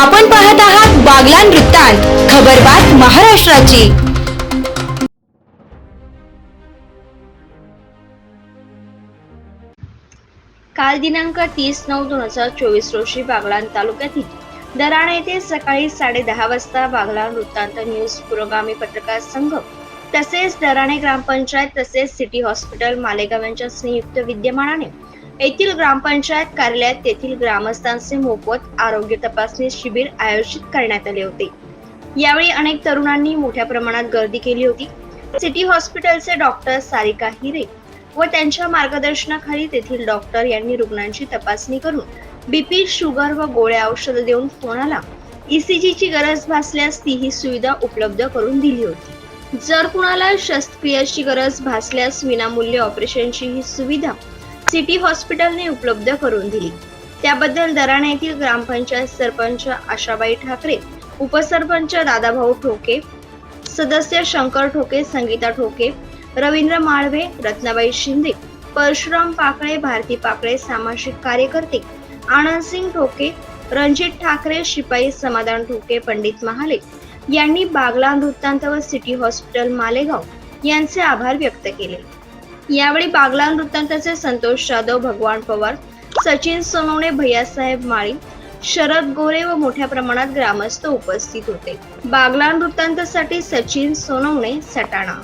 आपण पाहत आहात बागलान वृत्तांत खबरबात महाराष्ट्राची. काल दिनांक तीस नऊ दोन हजार चोवीस रोजी बागलाण तालुक्यातील दराणा येथे सकाळी साडे दहा वाजता बागलाण वृत्तांत न्यूज पुरोगामी पत्रकार संघ तसेच दराणे ग्रामपंचायत तसेच सिटी हॉस्पिटल मालेगाव यांच्या संयुक्त विद्यमानाने येथील ग्रामपंचायत कार्यालयात तेथील ग्रामस्थांचे मोफत आरोग्य तपासणी शिबिर आयोजित करण्यात आले होते. यावेळी अनेक तरुणांनी मोठ्या प्रमाणात गर्दी केली होती. सिटी हॉस्पिटलचे डॉक्टर सारिका हिरे व त्यांच्या मार्गदर्शनाखाली तेथील डॉक्टर यांनी रुग्णांची तपासणी करून बीपी शुगर व गोळ्या औषध देऊन कोणाला ईसीजीची गरज भासल्यास तीही सुविधा उपलब्ध करून दिली होती. जर कुणाला शस्त्रक्रियाची गरज भासल्यास विनामूल्य ऑपरेशनची ही सुविधा सिटी हॉस्पिटलने उपलब्ध करून दिली. त्याबद्दल दराणा येथील ग्रामपंचायत सरपंच आशाबाई ठाकरे उपसरपंच दादाभाऊ ठोके सदस्य शंकर ठोके संगीता ठोके रवींद्र माळवे रत्नाबाई शिंदे परशुराम पाकळे भारती पाकळे सामाजिक कार्यकर्ते आनंदसिंग ठोके रणजित ठाकरे शिपाई समाधान ठोके पंडित महाले यांनी बागला वृत्तांत व सिटी हॉस्पिटल मालेगाव यांचे आभार व्यक्त केले. यावेळी बागला वृत्तांताचे संतोष जाधव भगवान पवार सचिन सोनवणे भैयासाहेब माळी शरद गोरे व मोठ्या प्रमाणात ग्रामस्थ उपस्थित होते. बागला वृत्तांतासाठी सचिन सोनवणे सटाणा.